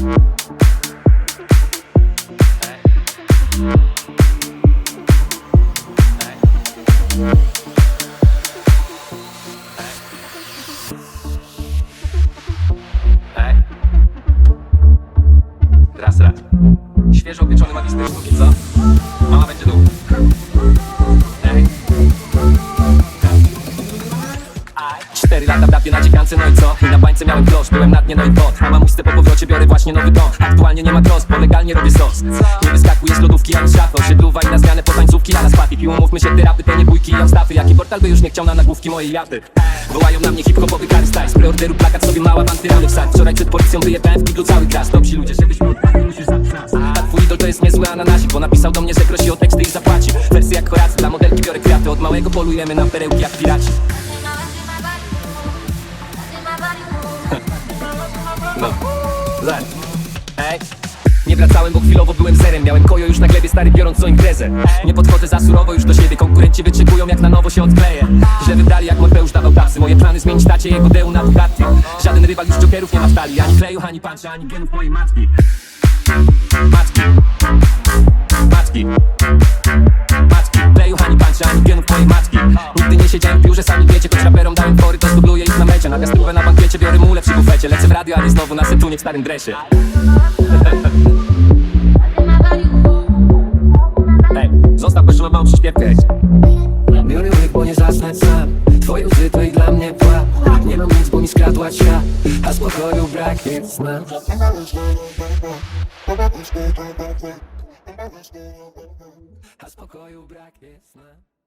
Raz, raz. Świeżo upieczony magister sztuki, co? Mama będzie tu. Ej. Aj. Cztery lata w na dziekance, no i co? I na bańce miałem grosz, byłem na dnie, no i pot. Powrocie biorę właśnie nowy ton Aktualnie nie ma trosk, bo legalnie robię sos. Nie wyskakuję z lodówki, ani z szafy Osiedluwa i na zmianę po tańcówki, a na spapi Pił, umówmy się, ty rapy, to nie bójki. I obstawy Jaki portal by już nie chciał na nagłówki mojej jaty Wołają na mnie hip-hopowy Gary Styles. Preorderu plakat sobie mała bantyrany wsadź. Wczoraj przed policją wyjebałem w kiblu cały klas Dobrzy ludzie, żebyśmy odpali, musisz zabić nas A twój idol to jest niezły ananasik Bo napisał do mnie, że prosi o teksty i zapłaci. Wersy jak Horacy, dla modelki biorę kwiaty. Od małego polujemy na perełki jak piraci Ej. Nie wracałem, bo chwilowo byłem zerem. Miałem kojo już na glebie, stary biorąc co imprezę. Nie podchodzę za surowo już do siebie Konkurenci wyczekują jak na nowo się odkleję. Źle wybrali jak Morfeusz dawał tapsy. Moje plany zmienić tacie jego deu na Bugatti Żaden rywal już jokerów nie ma w talii Ani kleju, ani pancza, ani genów mojej matki. Matki. Matki. Matki. Kleju, ani pancza, ani genów mojej matki. Nigdy nie siedziałem w biurze, sami wiecie Choć raperom dałem fory, to zdubluję ich na mecie. Na gastrówę na bankiecie, bufecie Lecę w radio, a nie znowu na setunie w starym dresie. Ej, zostaw koszulę, mam przyśpiewkę Biorę łyk, bo nie zasnę sam. Twoje łzy to i dla mnie pła Nie mam nic, bo mi skradła cia A spokoju brak jest sna A spokoju brak jest sna